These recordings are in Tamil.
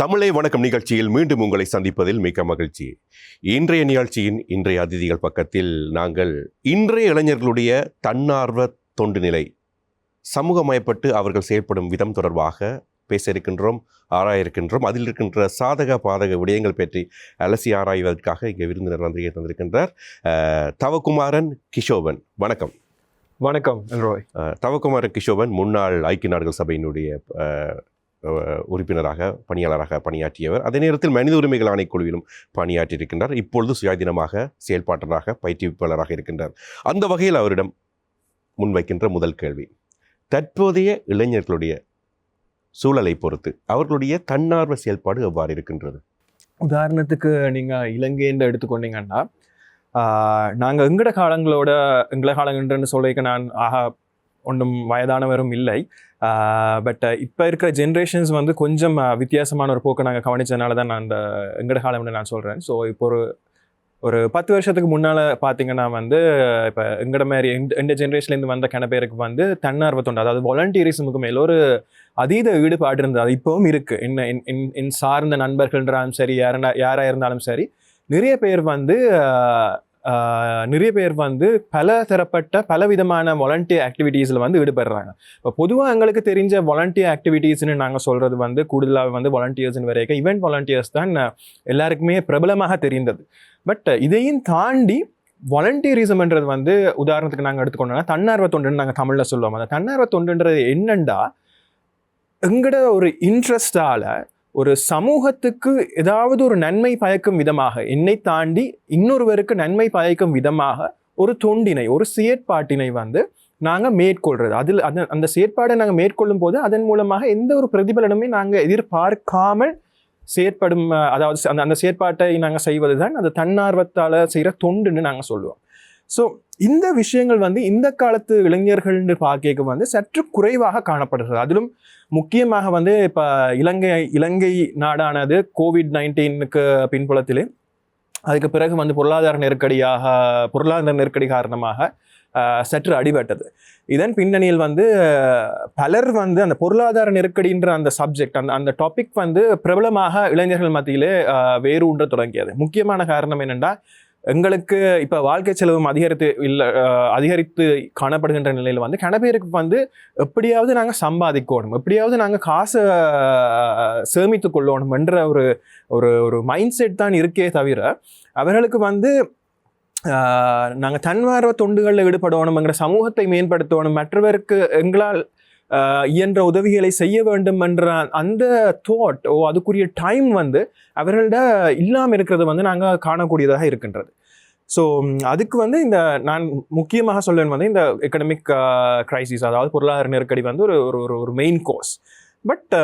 தமிழே வணக்கம் நிகழ்ச்சியில் மீண்டும் உங்களை சந்திப்பதில் மிக்க மகிழ்ச்சி. இன்றைய நிகழ்ச்சியின் இன்றைய அதிதிகள் பக்கத்தில் நாங்கள் இன்றைய இளைஞர்களுடைய தன்னார்வ தொண்டு நிலை. சமூகமயப்பட்டு அவர்கள் செயல்படும் விதம் தொடர்பாக பேச இருக்கின்றோம் ஆராய இருக்கின்றோம். அதில் இருக்கின்ற சாதக பாதக விடயங்கள் பற்றி அலசி ஆராய்வதற்காக இங்கே விருந்தினர் வந்து தந்திருக்கின்றார். தவகுமாரன் கிஷோபன் வணக்கம். வணக்கம் ரோய் தவகுமாரன் கிஷோபன் முன்னாள் ஐக்கிய நாடுகள் சபையினுடைய உறுப்பினராக பணியாளராக பணியாற்றியவர். அதே நேரத்தில் மனித உரிமைகள் ஆணைக்குழுவிலும் பணியாற்றியிருக்கின்றார். இப்பொழுது சுயாதீனமாக செயல்பாட்டராக பயிற்றுவிப்பாளராக இருக்கின்றார். அந்த வகையில் அவரிடம் முன்வைக்கின்ற முதல் கேள்வி. தற்போதைய இளைஞர்களுடைய சூழலை பொறுத்து அவர்களுடைய தன்னார்வ செயல்பாடு எவ்வாறு இருக்கின்றது? உதாரணத்துக்கு நீங்கள் இலங்கைன்னு எடுத்துக்கொண்டீங்கன்னா நாங்கள் எங்கட காலங்களோட எங்கள காலங்கள்னு சொல்லிக்க நான் ஆஹா ஒன்றும் வயதானவரும் இல்லை. பட் இப்போ இருக்கிற ஜென்ரேஷன்ஸ் வந்து கொஞ்சம் வித்தியாசமான ஒரு போக்கை நாங்கள் கவனித்ததுனால தான் நான் அந்த எங்கட காலம்னு நான் சொல்கிறேன் ஸோ இப்போ ஒரு ஒரு பத்து வருஷத்துக்கு முன்னால் பார்த்தீங்கன்னா வந்து இப்போ எங்கட மாதிரி எந்த எந்த ஜென்ரேஷன்லேருந்து வந்த கன பேருக்கு வந்து தன்னார்வ தொண்டு அதாவது வாலண்டியரிசமுக்கு மேலே ஒரு அதீத ஈடுபாடு இருந்தது. அது இப்போவும் இருக்குது என்ன என்- என்- சார்ந்த நண்பர்கள்ன்றாலும் சரி யாரா யாராக இருந்தாலும் சரி நிறைய பேர் வந்து நிறைய பேர் வந்து பல தரப்பட்ட பல விதமான வாலண்டியர் ஆக்டிவிட்டீஸில் வந்து ஈடுபடுறாங்க. இப்போ பொதுவாக எங்களுக்கு தெரிஞ்ச வாலண்டியர் ஆக்டிவிட்டீஸ்னு நாங்கள் சொல்கிறது வந்து கூடுதலாக வந்து வாலண்டியர்ஸ்னு வரைக்கும் இவெண்ட் வாலண்டியர்ஸ் தான் எல்லாருக்குமே பிரபலமாக தெரிந்தது. பட் இதையும் தாண்டி வாலண்டியரிசம்ன்றது வந்து உதாரணத்துக்கு நாங்கள் எடுத்துக்கொண்டோம்னா தன்னார்வ தொண்டுன்னு நாங்கள் தமிழில் சொல்லுவோம். அந்த தன்னார்வ தொண்டுன்றது என்னண்டா எங்கட ஒரு இன்ட்ரெஸ்டால் ஒரு சமூகத்துக்கு ஏதாவது ஒரு நன்மை பயக்கும் விதமாக என்னை தாண்டி இன்னொருவருக்கு நன்மை பயக்கும் விதமாக ஒரு தொண்டினை ஒரு செயற்பாட்டினை வந்து நாங்கள் மேற்கொள்றது. அதில் அந்த அந்த செயற்பாடை நாங்கள் மேற்கொள்ளும் போது அதன் மூலமாக எந்த ஒரு பிரதிபலனுமே நாங்கள் எதிர்பார்க்காமல் செயற்படும் அதாவது அந்த அந்த செயற்பாட்டை நாங்கள் செய்வது தான் அந்த தன்னார்வத்தால் செய்கிற தொண்டுன்னு நாங்கள் சொல்லுவோம். ஸோ இந்த விஷயங்கள் வந்து இந்த காலத்து இளைஞர்கள்னு பார்க்க வந்து சற்று குறைவாக காணப்படுகிறது. அதிலும் முக்கியமாக வந்து இப்போ இலங்கை இலங்கை நாடானது கோவிட் நைன்டீனுக்கு பின்புலத்திலே அதுக்கு பிறகு வந்து பொருளாதார நெருக்கடியாக பொருளாதார நெருக்கடி காரணமாக சற்று அடிபட்டது. இதன் பின்னணியில் வந்து பலர் வந்து அந்த பொருளாதார நெருக்கடின்ற அந்த சப்ஜெக்ட் அந்த அந்த டாபிக் வந்து பிரபலமாக இளைஞர்கள் மத்தியிலே ஆஹ், வேறு தொடங்கியது. முக்கியமான காரணம் என்னென்னா எங்களுக்கு இப்போ வாழ்க்கை செலவும் அதிகரித்து இல்லை அதிகரித்து காணப்படுகின்ற நிலையில் வந்து கன பேருக்கு வந்து எப்படியாவது நாங்கள் சம்பாதிக்கணும் எப்படியாவது நாங்கள் காசை சேமித்து கொள்ளணும்ன்ற ஒரு ஒரு ஒரு மைண்ட் செட் தான் இருக்கே தவிர அவர்களுக்கு வந்து நாங்கள் தன்வார்வ தொண்டுகளில் ஈடுபடணுங்கிற சமூகத்தை மேம்படுத்தணும் மற்றவருக்கு எங்களால் இயன்ற உதவிகளை செய்ய வேண்டும் என்ற அந்த தாட் ஓ அதுக்குரிய டைம் வந்து அவர்கள்ட இல்லாமல் இருக்கிறது வந்து நாங்கள் காணக்கூடியதாக இருக்கின்றது. ஸோ அதுக்கு வந்து இந்த நான் முக்கியமாக சொல்லுவேன் வந்து இந்த எக்கனமிக் க்ரைசிஸ் அதாவது பொருளாதார நெருக்கடி வந்து ஒரு ஒரு ஒரு- ஒரு மெயின் கோர்ஸ் பட்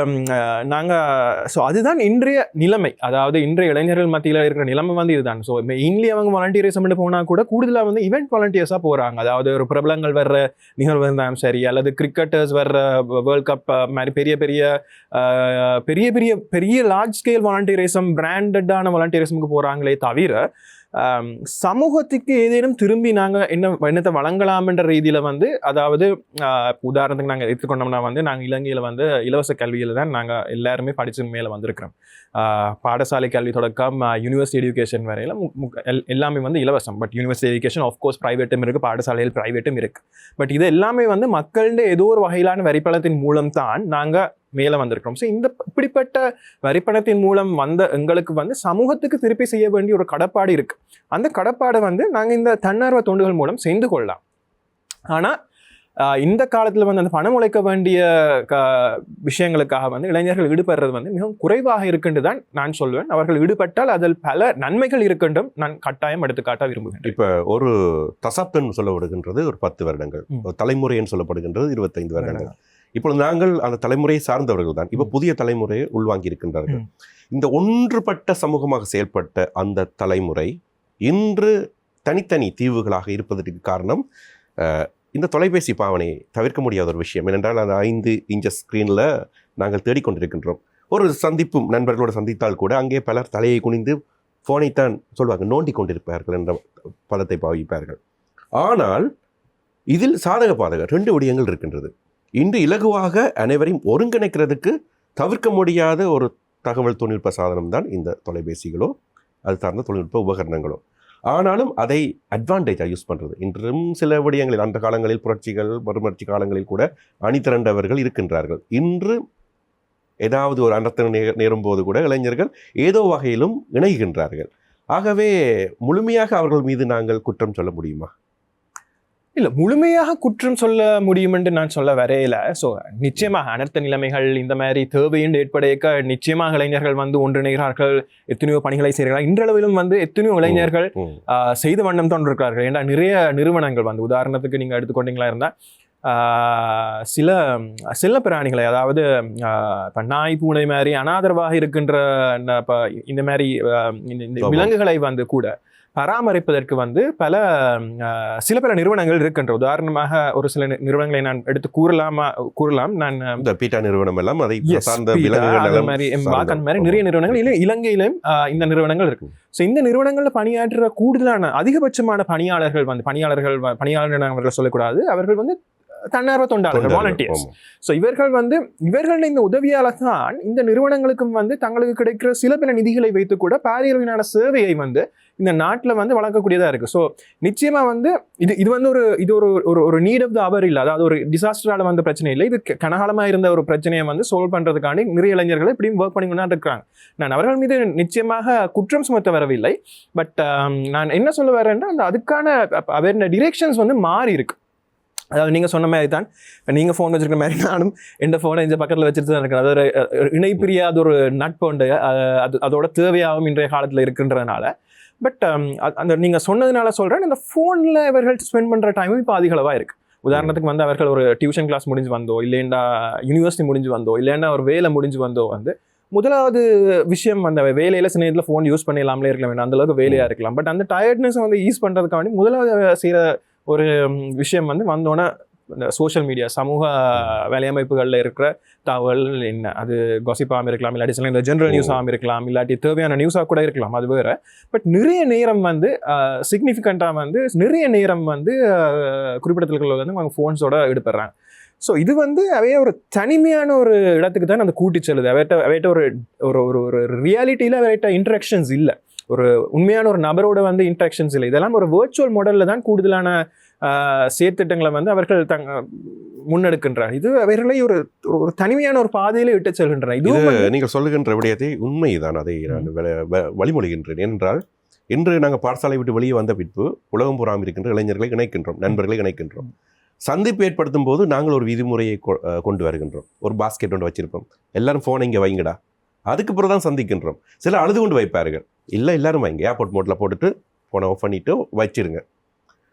நாங்கள் ஸோ அதுதான் இன்றைய நிலைமை. அதாவது இன்றைய இளைஞர்கள் மத்தியில் இருக்கிற நிலைமை வந்து இதுதான். ஸோ மெயின்லி அவங்க வாலண்டியரிசம் போனால் கூட கூடுதலாக வந்து இவெண்ட் வாலண்டியர்ஸாக போகிறாங்க அதாவது ஒரு பிரபலங்கள் வர்ற நிகழ்வு இருந்தாலும் சரி அல்லது கிரிக்கெட்டர்ஸ் வர்ற வேர்ல்ட் கப் மாதிரி பெரிய பெரிய பெரிய பெரிய பெரிய லார்ஜ் ஸ்கேல் வாலண்டியரிசம் பிராண்டடான வாலண்டியரிசமுக்கு போகிறாங்களே தவிர சமூகத்துக்கு ஏதேனும் திரும்பி நாங்கள் என்ன என்னத்தை வழங்கலாம்ன்ற ரீதியில் வந்து அதாவது உதாரணத்துக்கு நாங்கள் எடுத்துக்கொண்டோம்னா வந்து நாங்கள் இலங்கையில் வந்து இலவச கல்வியில் தான் நாங்கள் எல்லாருமே படித்து மேலே வந்திருக்கிறோம். பாடசாலை கல்வி தொடக்கம் யூனிவர்சிட்டி எஜுகேஷன் வரையில் எல்லாமே வந்து இலவசம். But university education of course ப்ரைவேட்டும் இருக்குது பாடசாலையில் ப்ரைவேட்டும் இருக்குது பட் இது எல்லாமே வந்து மக்கள்கிட்ட ஏதோ ஒரு வகையிலான வரிப்பணத்தின் மூலம் தான் நாங்கள் மேலே வந்திருக்கிறோம். ஸோ இந்த இப்படிப்பட்ட வரிப்பணத்தின் மூலம் வந்த எங்களுக்கு வந்து சமூகத்துக்கு திருப்பி செய்ய வேண்டிய ஒரு கடப்பாடு இருக்கு. அந்த கடப்பாடை வந்து நாங்கள் இந்த தன்னார்வ தொண்டுகள் மூலம் செய்து கொள்ளலாம். ஆனால் இந்த காலத்தில் வந்து அந்த பணம் உழைக்க வேண்டிய க விஷயங்களுக்காக வந்து இளைஞர்கள் ஈடுபடுறது வந்து மிகவும் குறைவாக இருக்குன்னு தான் நான் சொல்லுவேன் அவர்கள் ஈடுபட்டால் அதில் பல நன்மைகள் இருக்கண்டும் நான் கட்டாயம் எடுத்துக்காட்ட விரும்புகிறேன் இப்போ ஒரு தசாப்தம் சொல்லப்படுகின்றது ஒரு பத்து வருடங்கள். தலைமுறைன்னு சொல்லப்படுகின்றது இருபத்தைந்து வருடங்கள். இப்பொழுது நாங்கள் அந்த தலைமுறையை சார்ந்தவர்கள் தான். இப்போ புதிய தலைமுறையை உள்வாங்கி இருக்கின்றார்கள். இந்த ஒன்றுபட்ட சமூகமாக செயல்பட்ட அந்த தலைமுறை இன்று தனித்தனி தீவுகளாக இருப்பதற்கு காரணம் இந்த தொலைபேசி பாவனையை தவிர்க்க முடியாத ஒரு விஷயம். ஏனென்றால் அந்த ஐந்து இன்ச்சஸ் ஸ்க்ரீனில் நாங்கள் தேடிக்கொண்டிருக்கின்றோம். ஒரு சந்திப்பும் நண்பர்களோடு சந்தித்தால் கூட அங்கே பலர் தலையை குனிந்து ஃபோனைத்தான் சொல்வாங்க நோண்டி கொண்டிருப்பார்கள் என்ற பதத்தை பாவிப்பார்கள். ஆனால் இதில் சாதக பாதக ரெண்டு விடயங்கள் இருக்கின்றது. இன்று இலகுவாக அனைவரையும் ஒருங்கிணைக்கிறதுக்கு தவிர்க்க முடியாத ஒரு தகவல் தொழில்நுட்ப சாதனம் தான் இந்த தொலைபேசிகளோ அது சார்ந்த தொழில்நுட்ப உபகரணங்களோ. ஆனாலும் அதை அட்வான்டேஜாக யூஸ் பண்ணுறது இன்றும் சில விடயங்களில் அந்த காலங்களில் புரட்சிகள் மறுமலர்ச்சி காலங்களில் கூட அணிதிரண்டவர்கள் இருக்கின்றார்கள். இன்று ஏதாவது ஒரு அனர்த்தம் நே நேரும் போது கூட இளைஞர்கள் ஏதோ வகையிலும் இணைகின்றார்கள். ஆகவே முழுமையாக அவர்கள் மீது நாங்கள் குற்றம் சொல்ல முடியுமா? இல்ல முழுமையாக குற்றம் சொல்ல முடியும் என்று நான் சொல்ல வரையில. ஸோ நிச்சயமாக அனர்த்த நிலைமைகள் இந்த மாதிரி தேவையின் ஏற்படைக்க நிச்சயமாக இளைஞர்கள் வந்து ஒன்றிணைகிறார்கள் எத்தனையோ பணிகளை செய்கிறார்கள். இன்றளவிலும் வந்து எத்தனையோ இளைஞர்கள் செய்த வண்ணம் தான் இருக்கிறார்கள். ஏன்னா நிறைய நிறுவனங்கள் வந்து உதாரணத்துக்கு நீங்கள் எடுத்துக்கொண்டீங்களா இருந்தால் சில செல்ல பிராணிகளை அதாவது ஆஹ் இப்ப நாய் பூனை மாதிரி அனாதரவாக இருக்கின்ற இப்ப இந்த மாதிரி இந்த-. விலங்குகளை வந்து கூட பராமரிப்பதற்கு வந்து பல ஆஹ் சில பல நிறுவனங்கள் இருக்கின்ற உதாரணமாக ஒரு சில நிறுவனங்களை நான் எடுத்து கூறலாமா கூறலாம். நான் இந்த பீட்டா நிறுவனம் எல்லாம் அதை சார்ந்த மாதிரி அந்த நிறைய நிறுவனங்கள். இல்லை இலங்கையிலும் இந்த நிறுவனங்கள் இருக்கு. ஸோ இந்த நிறுவனங்கள்ல பணியாற்றுற கூடுதலான அதிகபட்சமான பணியாளர்கள் வந்து பணியாளர்கள் பணியாளர்கள் அவர்கள் சொல்லக்கூடாது. அவர்கள் வந்து தன்னார்வ தொண்டாளர்கள். வாலண்டியர்ஸ். ஸோ இவர்கள் வந்து இவர்கள் இந்த உதவியால தான் இந்த நிறுவனங்களுக்கும் வந்து தங்களுக்கு கிடைக்கிற சில பல நிதிகளை வைத்து கூட பாரியளவிலான சேவையை வந்து இந்த நாட்டில் வந்து வழங்கக்கூடியதா இருக்கு. ஸோ நிச்சயமா வந்து இது இது வந்து ஒரு இது ஒரு ஒரு ஒரு நீட் ஆஃப் த அவர் இல்லை. அதாவது ஒரு டிசாஸ்டரால வந்த பிரச்சனை இல்லை. இது க- கனகாலமா இருந்த ஒரு பிரச்சனையை வந்து சால்வ் பண்றதுக்காண்டி நிறைய இளைஞர்கள் இப்படியும் ஒர்க் பண்ணி கொண்டு இருக்கிறாங்க நான் அவர்கள் மீது நிச்சயமாக குற்றம் சுமத்த வரவில்லை. பட் நான் என்ன சொல்ல வரேன்னா அந்த அதுக்கான டிரெக்ஷன்ஸ் வந்து மாறி இருக்கு. அதாவது நீங்கள் சொன்ன மாதிரி தான் நீங்கள் ஃபோன் வச்சிருக்க மாதிரி நானும் எந்த ஃபோனை இந்த பக்கத்தில் வச்சுட்டு தான் இருக்கிறேன் அது ஒரு இணைப்பிரியாத ஒரு நட்பு உண்டு. அது அதோட தேவையாகவும் இன்றைய காலத்தில் இருக்கின்றதுனால. பட் um, அந்த நீங்கள் சொன்னதுனால சொல்கிறேன் இந்த ஃபோனில் இவர்கள் ஸ்பெண்ட் பண்ணுற டைமும் இப்போ அதிகளவாக இருக்குது உதாரணத்துக்கு வந்து அவர்கள் ஒரு டியூஷன் கிளாஸ் முடிஞ்சு வந்தோ இல்லைண்டா யூனிவர்சிட்டி முடிஞ்சு வந்தோ இல்லைன்னா ஒரு வேலை முடிஞ்சு வந்தோ வந்து முதலாவது விஷயம் அந்த வேலையில் சில நேரத்தில் ஃபோன் யூஸ் பண்ணிடலாம்லே இருக்கலாம். வேண்டாம் அந்தளவுக்கு வேலையாக இருக்கலாம். பட் அந்த டயர்ட்னஸ் வந்து ஈஸ் பண்றதுக்காண்டி முதலாவது செய்கிற ஒரு விஷயம் வந்து வந்தோன்னே இந்த சோஷியல் மீடியா சமூக வேலையமைப்புகளில் இருக்கிற தகவல் என்ன அது கொசிப்பாகவும் இருக்கலாம் இல்லாட்டி சில இந்த ஜென்ரல். நியூஸாகவும் இருக்கலாம் இல்லாட்டி தேவையான நியூஸாக கூட இருக்கலாம் அது வேற. பட் நிறைய நேரம் வந்து சிக்னிஃபிகண்ட்டாக வந்து நிறைய நேரம் வந்து அஹ், குறிப்பிடத்தக்கர்கள் வந்து அவங்க ஃபோன்ஸோட ஈடுபடுறாங்க ஸோ இது வந்து அவைய ஒரு தனிமையான ஒரு இடத்துக்கு தான் அந்த கூட்டி செல்லுது. அவையிட்ட அவையிட்ட ஒரு ஒரு ஒரு ரியாலிட்டியில் அவையிட்ட இன்ட்ராக்ஷன்ஸ் இல்லை. ஒரு உண்மையான ஒரு நபரோட வந்து இன்ட்ராக்ஷன்ஸ் இல்லை. இதெல்லாம் ஒரு வேர்ச்சுவல் மாடலில் தான் கூடுதலான செயற்திட்டங்களை வந்து அவர்கள் தங்க முன்னெடுக்கின்றார். இது அவர்களை ஒரு ஒரு தனிமையான ஒரு பாதையில இட்டு செல்கின்றன. இது நீங்கள் சொல்லுகின்ற விடயத்தை உண்மைதான். அதை நான் வழிமொழிகின்றேன். ஏனென்றால் இன்று நாங்கள் பாடசாலை விட்டு வெளியே வந்த பின்பு உலகம் புறாமல் இருக்கின்ற இளைஞர்களை இணைக்கின்றோம் நண்பர்களை இணைக்கின்றோம். சந்திப்பு ஏற்படுத்தும் போது நாங்கள் ஒரு விதிமுறையை கொண்டு வருகின்றோம். ஒரு பாஸ்கெட் ஒன்று வச்சிருப்போம். எல்லாரும் ஃபோனை இங்கே வைங்கடா. அதுக்கு பிறகு தான் சந்திக்கின்றோம். சில அழுது கொண்டு வைப்பார்கள். இல்லை எல்லாரும் இங்கே ஏர்போர்ட் மோட்டில் போட்டுட்டு ஃபோனை ஆஃப் பண்ணிவிட்டு வச்சிருங்க.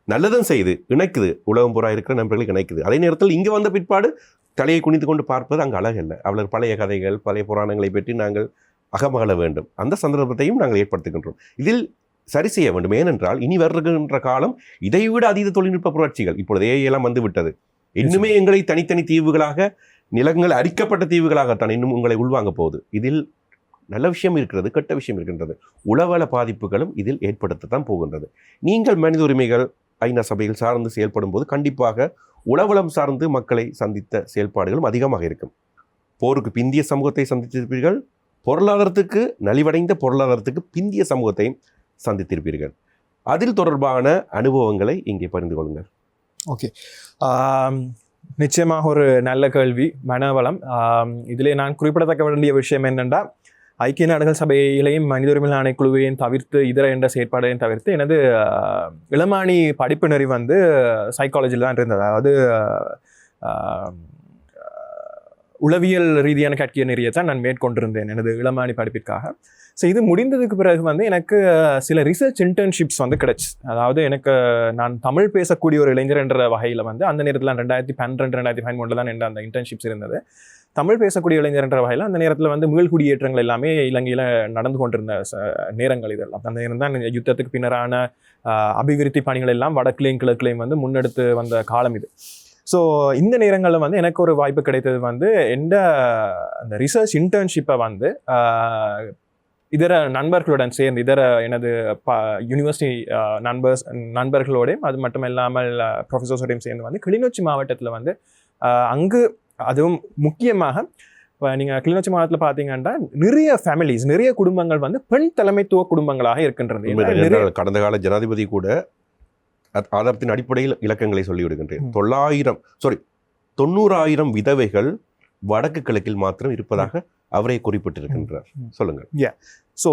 நல்லதும் செய்யுது இணைக்குது. உலகம் புறா இருக்கிற நண்பர்களுக்கு இணைக்குது. அதே நேரத்தில் இங்கே வந்த பிற்பாடு தலையை குனிந்து கொண்டு பார்ப்பது அங்கு அழகல்ல அவளர் பழைய கதைகள் பழைய புராணங்களை பற்றி நாங்கள் அகமகள வேண்டும். அந்த சந்தர்ப்பத்தையும் நாங்கள் ஏற்படுத்துகின்றோம். இதில் சரி செய்ய வேண்டும். ஏனென்றால் இனி வருகின்ற காலம் இதைவிட அதீத தொழில்நுட்ப புரட்சிகள். இப்பொழுது AI எல்லாம் இன்னுமே எங்களை தனித்தனி தீவுகளாக நிலங்கள் அரிக்கப்பட்ட தீவுகளாகத்தான் இன்னும் உங்களை உள்வாங்க போகுது. இதில் நல்ல விஷயம் இருக்கிறது கெட்ட விஷயம் இருக்கின்றது. உளவள பாதிப்புகளும் இதில் ஏற்படுத்தத்தான் போகின்றது. நீங்கள் மனித உரிமைகள் ஐநா சபையில் சார்ந்து செயல்படும் போது கண்டிப்பாக உளவளம் சார்ந்து மக்களை சந்தித்த செயல்பாடுகளும் அதிகமாக இருக்கும். போருக்கு பிந்திய சமூகத்தை சந்தித்திருப்பீர்கள் பொருளாதாரத்துக்கு நலிவடைந்த பொருளாதாரத்துக்கு பிந்திய சமூகத்தையும் சந்தித்திருப்பீர்கள். அதில் தொடர்பான அனுபவங்களை இங்கே பகிர்ந்து கொள்ளுங்கள். ஓகே. நிச்சயமாக ஒரு நல்ல கேள்வி மனவளம். இதிலே நான் குறிப்பிடத்தக்க வேண்டிய விஷயம் என்னென்னா ஐக்கிய நாடுகள் சபையிலையும் மனித உரிமை ஆணைக்குழுவையும் தவிர்த்து இதர என்ற செயற்பாடையும் தவிர்த்து எனது இளமானி படிப்பு நெறி வந்து சைக்காலஜியில் தான் இருந்தது. அதாவது உளவியல் ரீதியான கற்கிய நெறியை தான் நான் மேற்கொண்டிருந்தேன் எனது இளமானி படிப்பிற்காக. ஸோ இது முடிந்ததுக்கு பிறகு வந்து எனக்கு சில ரிசர்ச் இன்டர்ன்ஷிப்ஸ் வந்து கிடச்சி. அதாவது எனக்கு நான் தமிழ் பேசக்கூடிய ஒரு இளைஞர் என்ற வகையில் வந்து அந்த நேரத்தில் ரெண்டாயிரத்தி பன்னெண்டு ரெண்டாயிரத்தி பதிமூணில் தான் என்ற அந்த இன்டர்ன்ஷிப்ஸ் இருந்தது. தமிழ் பேசக்கூடிய இளைஞர் என்ற வகையில் அந்த நேரத்தில் வந்து மீள்குடியேற்றங்கள் எல்லாமே இலங்கையில் நடந்து கொண்டிருந்த ச- நேரங்கள் இதெல்லாம். அந்த நேரம் தான் இந்த யுத்தத்துக்கு பின்னரான அபிவிருத்தி பணிகள் எல்லாம் வடக்குலையும் கிழக்குலையும் வந்து முன்னெடுத்து வந்த காலம் இது. ஸோ இந்த நேரங்களில் வந்து எனக்கு ஒரு வாய்ப்பு கிடைத்தது வந்து எந்த அந்த ரிசர்ச் இன்டர்ன்ஷிப்பை வந்து இதர நண்பர்களுடன் சேர்ந்து இதர எனது ப யூனிவர்சிட்டி நண்பர்ஸ் நண்பர்களோடையும் அது மட்டும் இல்லாமல் ப்ரொஃபஸர்ஸோடையும் சேர்ந்து வந்து கிளிநொச்சி மாவட்டத்தில் வந்து அங்கு அதுவும் முக்கியமாக இப்போ நீங்கள் கிளிநொச்சி மாவட்டத்தில் பார்த்தீங்கன்னா நிறைய ஃபேமிலிஸ் நிறைய குடும்பங்கள் வந்து பெண் தலைமைத்துவ குடும்பங்களாக இருக்கின்றது. கடந்த கால ஜனாதிபதி கூட ஆதாரத்தின் அடிப்படையில் இலக்கங்களை சொல்லி விடுகின்றேன். ம். தொள்ளாயிரம் சாரி தொண்ணூறாயிரம் விதவைகள் வடக்கு கிழக்கில் மாத்திரம் இருப்பதாக அவரே குறிப்பிட்டிருக்கின்றார். சொல்லுங்கள். ஸோ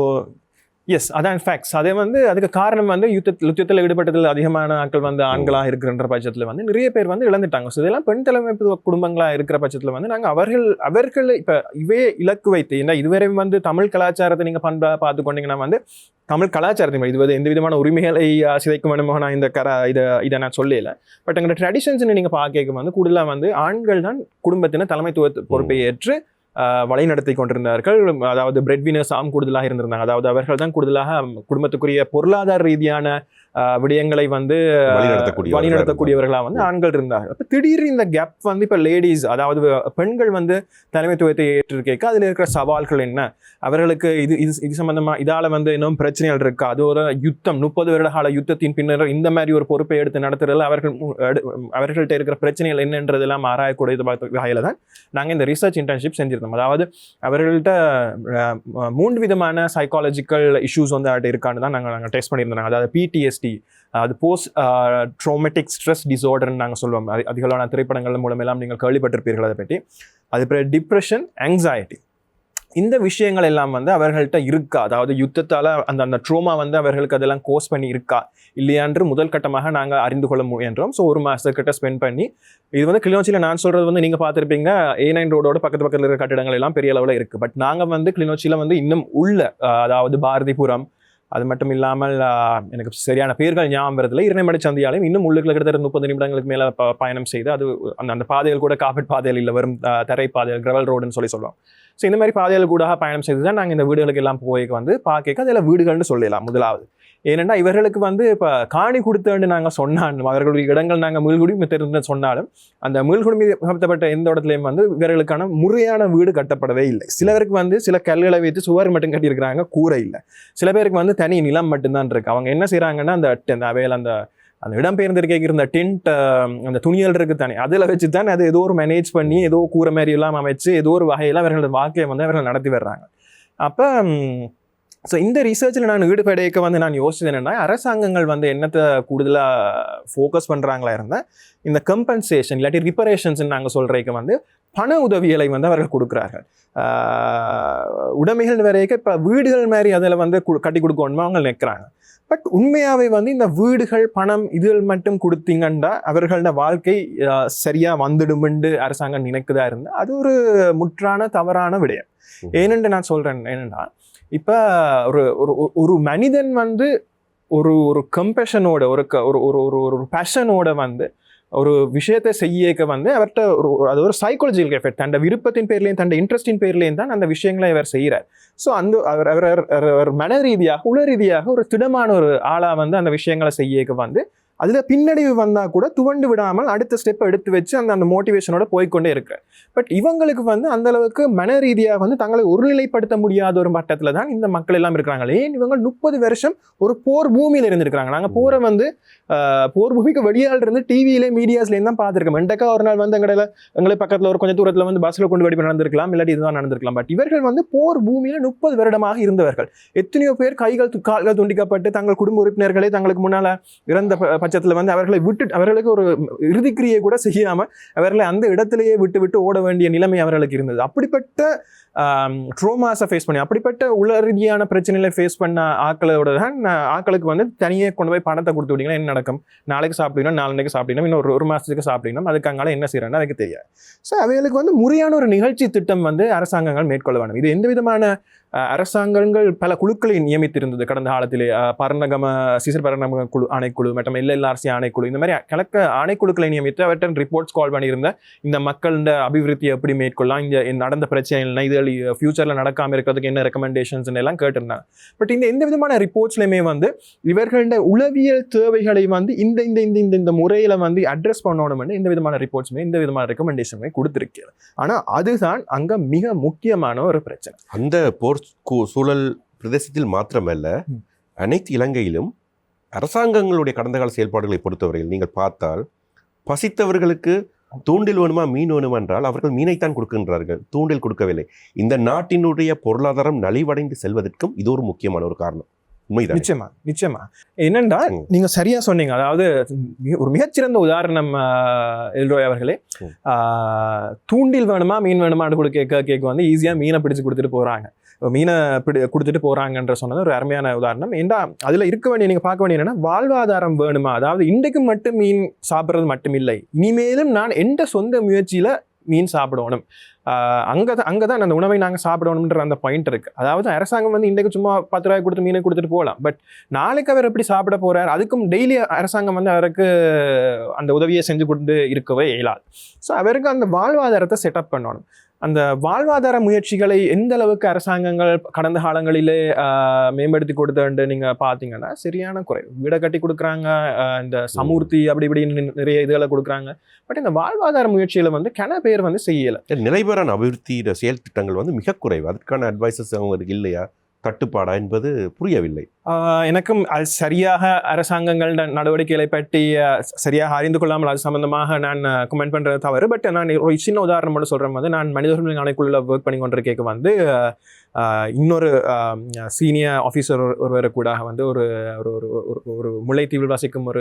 எஸ் அதான் ஃபேக்ட்ஸ் அதே வந்து அதுக்கு காரணம் வந்து யுத்தத்தில் யுத்தத்தில் ஈடுபட்டதில் அதிகமான ஆட்கள் வந்து ஆண்களாக இருக்கிறன்ற பட்சத்தில் வந்து நிறைய பேர் வந்து இழந்துட்டாங்க. ஸோ இதெல்லாம் பெண் தலைமைத்துவ குடும்பங்களாக இருக்கிற பட்சத்தில் வந்து நாங்கள் அவர்கள் அவர்கள் இப்போ இவே இலக்கு வைத்து ஏன்னா இதுவரை வந்து தமிழ் கலாச்சாரத்தை நீங்கள் பண்பா பார்த்து கொண்டீங்கன்னா வந்து தமிழ் கலாச்சாரத்தை இது வந்து எந்த விதமான உரிமைகளை சிதைக்கும் வேணுமோ நான் இந்த கர இதை இதை நான் சொல்லல. பட் எங்களோட ட்ரெடிஷன்ஸ் நீங்கள் பார்க்க வந்து கூடுதலாக வந்து ஆண்கள் தான் குடும்பத்தின தலைமைத்துவ பொறுப்பை ஏற்று வழிநடத்தி கொண்டிருந்தார்கள். அதாவது பிரெட் வினர்ஸாம் கூடுதலாக இருந்திருந்தாங்க. அதாவது அவர்கள் தான் கூடுதலாக குடும்பத்துக்குரிய பொருளாதார ரீதியான விடயங்களை வந்து வழிநடத்தக்கூடியவர்களா வழிநடத்தக்கூடியவர்களாக வந்து ஆண்கள் இருந்தாங்க அப்போ திடீர்னு இந்த கேப் வந்து இப்போ லேடிஸ் அதாவது பெண்கள் வந்து தலைமைத்துவத்தை ஏற்றிருக்க அதில் இருக்கிற சவால்கள் என்ன? அவர்களுக்கு இது இது இது சம்பந்தமா இதால வந்து இன்னும் பிரச்சனைகள் இருக்கு? அது ஒரு யுத்தம் முப்பது வருட கால யுத்தத்தின் பின்னர் இந்த மாதிரி ஒரு பொறுப்பை எடுத்து நடத்துறதுல அவர்கள் அவர்கள்ட்ட இருக்கிற பிரச்சனைகள் என்னன்றதெல்லாம் ஆராயக்கூடிய வகையில தான் நாங்கள் இந்த ரிசர்ச் இன்டர்ன்ஷிப் செஞ்சிருந்தோம். அதாவது அவர்கள்ட்ட மூன்று விதமான சைக்காலஜிக்கல் இஷ்யூஸ் வந்து இருக்கான்னு தான் நாங்கள் நாங்கள் டெஸ்ட் பண்ணியிருந்தோம். அதாவது பிடிஎஸ்டி அது போஸ்ட் ட்ரோமெட்டிக் ஸ்ட்ரெஸ் டிசார்டர்னு நாங்கள் சொல்லுவோம். அது அதிகளான திரைப்படங்கள் மூலமெல்லாம் நீங்கள் கேள்விப்பட்டிருப்பீர்கள் அதை பற்றி. அது பிறகு டிப்ரெஷன் ஆங்ஸைட்டி இந்த விஷயங்கள் எல்லாம் வந்து அவர்கள்ட்ட இருக்கா? அதாவது யுத்தத்தால் அந்த அந்த ட்ரோமா வந்து அவர்களுக்கு அதெல்லாம் கோஸ் பண்ணி இருக்கா? இல்லையான்று முதல் கட்டமாக நாங்கள் அறிந்து கொள்ள முயன்றோம். ஸோ ஒரு மாதத்துக்கிட்ட ஸ்பெண்ட் பண்ணி இது வந்து கிளிநொச்சியில் நான் சொல்கிறது வந்து நீங்கள் பார்த்துருப்பீங்க. ஏ நைன் ரோடோட பக்கத்து பக்கத்தில் இருக்கிற கட்டிடங்கள் எல்லாம் பெரிய அளவில் இருக்குது பட் நாங்கள் வந்து கிளிநொச்சியில் வந்து இன்னும் உள்ள அதாவது பாரதிபுரம் அது மட்டும் இல்லாமல் எனக்கு சரியான பேர்கள் ஞாபகம் வரதில்லை இரணைமடை சந்தியாலையும் இன்னும் உள்ளுக்குள்ள கிட்டத்தட்ட முப்பது நிமிடங்களுக்கு மேலே பயணம் செய்து அது அந்த அந்த பாதைகள் கூட காப்பீட் பாதையில் இல்லை வரும் தரை பாதைகள் கிரவல் ரோடுன்னு சொல்லி சொல்லுவோம் ஸோ இந்த மாதிரி பாதைகள் கூட பயணம் செய்து தான் நாங்கள் இந்த வீடுகளுக்கு எல்லாம் போய் வந்து பார்க்க அதில் வீடுகள்னு சொல்லலாம் முதலாவது. ஏனென்னா இவர்களுக்கு வந்து இப்போ காணி கொடுத்தேன்னு நாங்கள் சொன்னாலும் அவர்களுடைய இடங்கள் நாங்கள் மீள்குடி தெரிந்து சொன்னாலும் அந்த மீள்குடிமை சம்பந்தப்பட்ட எந்த இடத்துலையும் வந்து இவர்களுக்கான முறையான வீடு கட்டப்படவே இல்லை. சிலருக்கு வந்து சில கல்லுகளை வைத்து சுவர் மட்டும் கட்டியிருக்கிறாங்க கூரை இல்லை. சில பேருக்கு வந்து தனி நிலம் மட்டும்தான் இருக்குது அவங்க என்ன செய்கிறாங்கன்னா அந்த அந்த அவையில் அந்த அந்த இடம்பெயர்ந்திருக்க இருந்த டென்ட் அந்த துணியல் இருக்கு தானே அதில் வச்சு தான் அது ஏதோ ஒரு மேனேஜ் பண்ணி ஏதோ கூரை மாதிரி எல்லாம் அமைச்சு ஏதோ ஒரு வகையில் அவர்களோட வாழ்க்கையை வந்து அவர்கள் நடத்தி வர்றாங்க. அப்போ ஸோ இந்த ரிசர்ச்சில் நான் ஈடுபடைக்க வந்து நான் யோசிச்சது என்னன்னா அரசாங்கங்கள் வந்து என்னத்தை கூடுதலாக ஃபோக்கஸ் பண்ணுறாங்களா இருந்தால் இந்த கம்பன்சேஷன் இல்லாட்டி ரிப்பரேஷன்ஸ் நாங்கள் சொல்கிறதுக்கு வந்து பண உதவிகளை வந்து அவர்கள் கொடுக்குறார்கள். உடைமைகள் வரைக்கும் இப்போ வீடுகள் மாதிரி அதில் வந்து கட்டி கொடுக்கணுமா அவங்க நிற்கிறாங்க பட் உண்மையாகவே வந்து இந்த வீடுகள் பணம் இதில் மட்டும் கொடுத்தீங்கன்னா அவர்களோட வாழ்க்கை ஆஹ் சரியா வந்துடுமென்று அரசாங்கம் நினைக்குதா இருந்தா அது ஒரு முற்றான தவறான விடயம். ஏனென்று நான் சொல்றேன் என்னன்னா இப்போ ஒரு ஒரு ஒரு- மனிதன் வந்து ஒரு ஒரு கம்பெஷனோட ஒரு க- ஒரு ஒரு ஒரு ஒரு பேஷனோட வந்து ஒரு விஷயத்தை செய்யக்க வந்து அவர்கிட்ட ஒரு அது ஒரு சைக்காலஜிக்கல் எஃபெக்ட் தன் விருப்பத்தின் பேர்லேயும் தண்ட இன்ட்ரெஸ்டின் பேர்லேயும் தான் அந்த விஷயங்களை அவர் செய்கிறார் ஸோ அந்த அவர் அவர் அவர்- மன ரீதியாக உள ரீதியாக ஒரு திடமான ஒரு ஆளாக வந்து அந்த விஷயங்களை செய்யக்க வந்து அதில் பின்னடைவு வந்தால் கூட துவண்டு விடாமல் அடுத்த ஸ்டெப்பை எடுத்து வச்சு அந்த அந்த மோட்டிவேஷனோட போய்க்கொண்டே இருக்கிறார் பட் இவங்களுக்கு வந்து அந்தளவுக்கு மன ரீதியாக வந்து தங்களை ஒருநிலைப்படுத்த முடியாத ஒரு மட்டத்தில் தான் இந்த மக்கள் எல்லாம் இருக்கிறாங்க. ஏன்? இவங்க முப்பது வருஷம் ஒரு போர் பூமியில் இருந்திருக்கிறாங்க. நாங்கள் போரை வந்து போர் பூமிக்கு வெளியால் இருந்து டிவியில மீடியாஸ்லேயும் தான் பார்த்துருக்கோம். மெண்டக்கா ஒரு நாள் வந்து எங்கடையில எங்களுக்கு பக்கத்தில் ஒரு கொஞ்சம் தூரத்தில் வந்து பஸ்ஸில் கொண்டு வெடிப்பு நடந்திருக்கலாம். இல்லாட்டி இதுதான் நடந்திருக்கலாம். பட் இவர்கள் வந்து போர் பூமியில் முப்பது வருடமாக இருந்தவர்கள். எத்தனையோ பேர் கைகள் கால்கள் துண்டிக்கப்பட்டு தங்கள் குடும்ப உறுப்பினர்களை தங்களுக்கு முன்னால் இறந்த ப- பட்சத்தில் வந்து அவர்களை விட்டு அவர்களுக்கு ஒரு இறுதிக்கிரியை கூட செய்யாமல் அவர்களை அந்த இடத்திலேயே விட்டு விட்டு ஓட வேண்டிய நிலைமை அவர்களுக்கு இருந்தது. அப்படிப்பட்ட ட்ரோமாஸை ஃபேஸ் பண்ணி அப்படிப்பட்ட உள ரீதியான பிரச்சனைகளை ஃபேஸ் பண்ண ஆக்களோட தான் நான் ஆக்களுக்கு வந்து தனியே கொண்டு போய் பணத்தை கொடுத்து விட்டிங்கன்னா என்ன நடக்கும்? நாளைக்கு சாப்பிடணும் நாளைக்கு சாப்பிடணும் இன்னும் ஒரு ஒரு மாதத்துக்கு சாப்பிடணும் அதுக்கு அங்கால என்ன செய்கிறான்னு அதுக்கு தெரியாது. ஸோ அவைகளுக்கு வந்து முறையான ஒரு நிகழ்ச்சி திட்டம் வந்து அரசாங்கங்கள் மேற்கொள்ள வேண்டும். இது எந்த விதமான அரசாங்கங்கள் பல குழுக்களை நியமித்திருந்தது கடந்த காலத்திலே பரணகம சிசிர் பரணகம குழு ஆணைக்குழு மற்றும் எல்எல்ஆர்சி ஆணைக்குழு இந்த மாதிரி கலக்க ஆணைக்குழுக்களை நியமித்து அவற்றின் ரிப்போர்ட்ஸ் கால் பண்ணியிருந்த இந்த மக்களோட அபிவிருத்தியை எப்படி மேற்கொள்ளலாம் இந்த நடந்த பிரச்சனை என்ன இது ஃபியூச்சர்ல நடக்காம இருக்கிறதுக்கு என்ன ரெக்கமெண்டேஷன்ஸ் எல்லாம் கேட்டிருந்தாங்க. பட் இந்த எந்த விதமான ரிப்போர்ட்ஸ்லையுமே வந்து இவர்களோட உளவியல் தேவைகளை வந்து இந்த இந்த இந்த இந்த இந்த முறையில வந்து அட்ரஸ் பண்ணணும்னு இந்த விதமான ரிப்போர்ட்ஸுமே இந்த விதமான ரெக்கமெண்டேஷனுமே கொடுத்துருக்கிறது. ஆனா அதுதான் அங்க மிக முக்கியமான ஒரு பிரச்சனை. அந்த போர் சூழல் பிரதேசத்தில் மாத்திரமல்ல. அனைத்து இலங்கையிலும் அரசாங்கங்களுடைய கடந்த கால செயல்பாடுகளை பொறுத்தவரையில் நீங்கள் பார்த்தால் பசித்தவர்களுக்கு தூண்டில் வேணுமா மீன் வேணுமா என்றால் அவர்கள் மீனைத்தான் கொடுக்கின்றார்கள். தூண்டில் கொடுக்கவில்லை. இந்த நாட்டினுடைய பொருளாதாரம் நலிவடைந்து செல்வதற்கும் இது ஒரு முக்கியமான ஒரு காரணம். உண்மைதான்? நிச்சயமா நிச்சயமா. என்னண்டா ம். நீங்க சரியா சொன்னீங்க. அதாவது ஒரு மிகச்சிறந்த உதாரணம் எல்ரோய் அவர்களே. தூண்டில் வேணுமா மீன் வேணுமான்னு கூட கேட்க கேட்க வந்து ஈஸியா மீனை பிடிச்சு கொடுத்துட்டு போறாங்க. இப்ப மீனை பிடி கொடுத்துட்டு போகிறாங்கன்ற சொன்னது ஒரு அருமையான உதாரணம். ஏண்டா அதில் இருக்க வேண்டிய நீங்கள் பார்க்க வேண்டிய என்னென்னா வாழ்வாதாரம் வேணுமா? அதாவது இன்றைக்கு மட்டும் மீன் சாப்பிட்றது மட்டும் இல்லை இனிமேலும் நான் எந்த சொந்த முயற்சியில் மீன் சாப்பிடணும்? தான் அங்கே தான் அந்த உணவை நாங்கள் சாப்பிடணுன்ற அந்த பாயிண்ட் இருக்குது அதாவது அரசாங்கம் வந்து இன்றைக்கு சும்மா பத்து ரூபாய் கொடுத்து மீனை கொடுத்துட்டு போகலாம். பட் நாளைக்கு அவர் எப்படி சாப்பிட போகிறார் அதுக்கும் டெய்லி அரசாங்கம் வந்து அவருக்கு அந்த உதவியை செஞ்சு கொண்டு இருக்கவே இயலாது. ஸோ அவருக்கு அந்த வாழ்வாதாரத்தை செட்டப் பண்ணணும். அந்த வாழ்வாதார முயற்சிகளை எந்த அளவுக்கு அரசாங்கங்கள் கடந்த காலங்களிலே மேம்படுத்தி கொடுத்தேன்ட்டு நீங்கள் பார்த்தீங்கன்னா சரியான குறை. வீடை கட்டி கொடுக்குறாங்க இந்த சமூர்த்தி அப்படி இப்படின்னு நிறைய இதுகளை கொடுக்குறாங்க. பட் இந்த வாழ்வாதார முயற்சிகளை வந்து கன பேர் வந்து செய்யலை. நிறைவேறான அபிவிருத்தி செயல் திட்டங்கள் வந்து மிக குறைவு. அதற்கான அட்வைசஸ் அவங்களுக்கு இல்லையா? தட்டுப்பாடா என்பது புரியவில்லை. எனக்கும் அது சரியாக அரசாங்கங்கள் நடவடிக்கைகளை பற்றி சரியாக அறிந்து கொள்ளாமல் அது சம்பந்தமாக நான் கமெண்ட் பண்ணுறது தவறு. பட் நான் ஒரு சின்ன உதாரணம் மட்டும் சொல்றேன். வந்து நான் மனித உரிமை ஆணைக்குள்ள ஒர்க் பண்ணி கொண்டிருக்க வந்து இன்னொரு சீனியர் ஆஃபீஸர் ஒருவர் கூட வந்து ஒரு ஒரு ஒரு ஒரு- முல்லைத்தீவில் வசிக்கும் ஒரு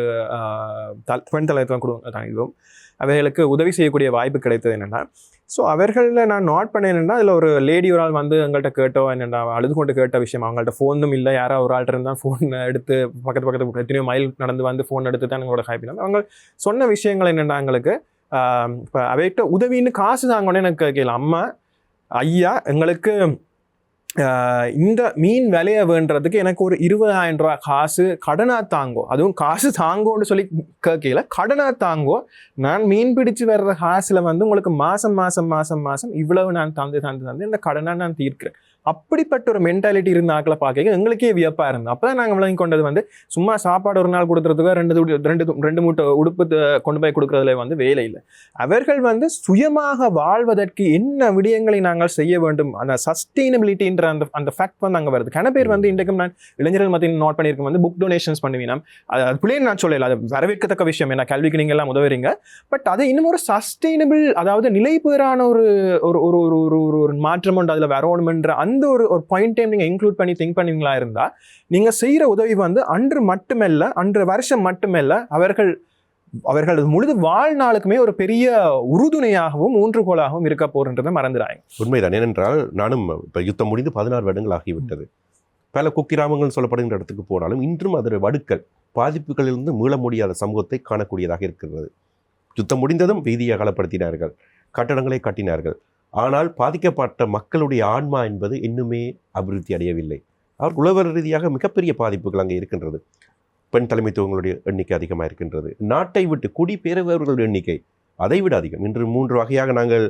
தல்- பெண் தலைத்துவம் கொடுங்க தான் இதுவும். அவைகளுக்கு உதவி செய்யக்கூடிய வாய்ப்பு கிடைத்தது என்னென்னா ஸோ அவர்களில் நான் நோட் பண்ண என்னென்னா அதில் ஒரு லேடி ஒரு ஆள் வந்து எங்கள்கிட்ட கேட்டோம் என்னென்னா அழுது கொண்டு கேட்ட விஷயம். அவங்கள்ட்ட ஃபோனும் இல்லை. யாரோ ஒரு ஆள்கிட்ட இருந்தால் ஃபோன் எடுத்து பக்கத்து பக்கத்து எத்தனையோ மைல் நடந்து வந்து ஃபோன் எடுத்து தான் எங்களோட ஹாப்பினா அவங்க சொன்ன விஷயங்கள் என்னென்னா எங்களுக்கு இப்போ அவைகிட்ட உதவின்னு காசு தாங்கன்னு எனக்கு கேட்கல அம்மா ஐயா எங்களுக்கு இந்த மீன் விலைய வேண்டுறதுக்கு எனக்கு ஒரு இருபதாயிரம் ரூபாய் காசு கடனா தாங்கோ. அதுவும் காசு தாங்கோன்னு சொல்லி கேட்கல. கடனா தாங்கோ. நான் மீன் பிடிச்சு வர்ற காசுல வந்து உங்களுக்கு மாசம் மாசம் மாசம் மாசம் இவ்வளவு நான் தந்து தந்து தந்து இந்த கடனாக நான் தீர்க்கிறேன். அப்படிப்பட்ட ஒரு மென்டாலிட்டி இருந்த ஆக்களை பார்க்க எங்களுக்கே வியப்பாக இருந்தது. அப்பதான் நாங்கள் விளங்கி கொண்டது வந்து சும்மா சாப்பாடு ஒரு நாள் கொடுக்குறதுக்கோ ரெண்டு ரெண்டு ரெண்டு மூட்டை உடுப்பு கொண்டு போய் கொடுக்குறதுல வந்து வேலை இல்லை. அவர்கள் வந்து சுயமாக வாழ்வதற்கு என்ன விடயங்களை நாங்கள் செய்ய வேண்டும்? அந்த சஸ்டெயினபிலிட்டின்ற அந்த அந்த ஃபேக்ட் வந்து அங்கே வருது. கன பேர் வந்து இன்றைக்கும் நான் இளைஞர்கள் மத்தியில் நோட் பண்ணியிருக்கேன். வந்து புக் டொனேஷன்ஸ் பண்ணுவீங்க அது அது பிள்ளைன்னு நான் சொல்லல. அது வரவேற்கத்தக்க விஷயம். என்ன கல்விக்கு நீங்கள் எல்லாம் உதவுறீங்க. பட் அது இன்னும் ஒரு சஸ்டெயினபிள் அதாவது நிலைபெறான ஒரு ஒரு ஒரு ஒரு ஒரு ஒரு ஒரு மாற்றம் உண்டு. அதில் வரணுமென்ற அந்த ஒரு ஒரு பாயிண்ட் டைம் நீங்கள் இன்க்ளூட் பண்ணி திங்க் பண்ணுவீங்களா இருந்தால் நீங்கள் செய்கிற உதவி வந்து அன்று மட்டுமல்ல அன்று வருஷம் மட்டுமல்ல அவர்கள் அவர்கள் முழுது வாழ்நாளுக்குமே ஒரு பெரிய உறுதுணையாகவும் ஊன்றுகோலாகவும் இருக்க போறன்றதை மறந்துடாங்க உண்மைதான். ஏனென்றால் நானும் இப்போ யுத்தம் முடிந்து பதினாறு வருடங்கள் ஆகிவிட்டது பல குக்கிராமங்கள் சொல்லப்படுகின்ற இடத்துக்கு போனாலும் இன்றும் அதோட வடுக்கள் பாதிப்புகளிலிருந்து மீள முடியாத சமூகத்தை காணக்கூடியதாக இருக்கிறது. யுத்தம் முடிந்ததும் வீதியை அகலப்படுத்தினார்கள். கட்டடங்களை கட்டினார்கள். ஆனால் பாதிக்கப்பட்ட மக்களுடைய ஆன்மா என்பது இன்னுமே அபிவிருத்தி அடையவில்லை. அவர் உளவல் ரீதியாக மிகப்பெரிய பாதிப்புகள் அங்கே இருக்கின்றது. பெண் தலைமைத்துவங்களுடைய எண்ணிக்கை அதிகமாக இருக்கின்றது. நாட்டை விட்டு குடிபெயர்பவர்களுடைய எண்ணிக்கை அதை விட அதிகம். இன்று மூன்று வகையாக நாங்கள்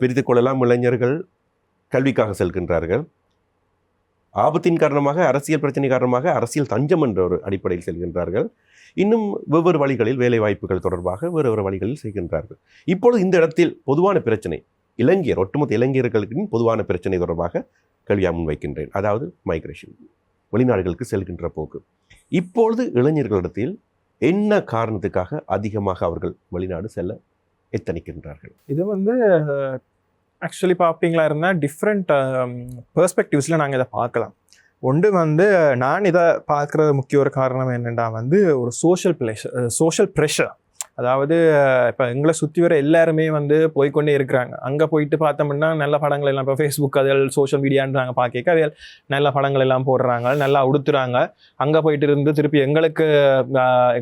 பிரித்து கொள்ளலாம். இளைஞர்கள் கல்விக்காக செல்கின்றார்கள். ஆபத்தின் காரணமாக அரசியல் பிரச்சனை காரணமாக அரசியல் தஞ்சம் என்ற ஒரு அடிப்படையில் செல்கின்றார்கள். இன்னும் வெவ்வேறு வழிகளில் வேலை வாய்ப்புகள் தொடர்பாக வேறு வேறு வழிகளில் செய்கின்றார்கள் இப்பொழுது இந்த இடத்தில் பொதுவான பிரச்சனை இளைஞர் ஒட்டுமொத்த இளைஞர்களுக்கு பொதுவான பிரச்சனை தொடர்பாக கேள்வியாக முன்வைக்கின்றேன். அதாவது மைக்ரேஷன் வெளிநாடுகளுக்கு செல்கின்ற போக்கு. இப்பொழுது இளைஞர்களிடத்தில் என்ன காரணத்துக்காக அதிகமாக அவர்கள் வெளிநாடு செல்ல எத்தனிக்கின்றார்கள்? இது வந்து ஆக்சுவலி பார்ப்பீங்களா இருந்தால் um, டிஃப்ரெண்ட் பெர்ஸ்பெக்டிவ்ஸில் நாங்கள் இதை பார்க்கலாம். ஒன்று வந்து நான் இதை பார்க்குற முக்கிய ஒரு காரணம் என்னென்னா வந்து ஒரு சோஷியல் ப்ளஷர் சோஷியல் ப்ரெஷர் அதாவது இப்போ எங்களை சுற்றி வர எல்லாருமே வந்து போய்க்கொண்டே இருக்கிறாங்க. அங்கே போயிட்டு பார்த்தோம்னா நல்ல படங்கள் எல்லாம் இப்போ ஃபேஸ்புக் அதில் சோஷியல் மீடியான்னு நாங்கள் பார்க்க அவையில் நல்ல படங்கள் எல்லாம் போடுறாங்க நல்லா உடுத்துறாங்க. அங்கே போயிட்டு இருந்து திருப்பி எங்களுக்கு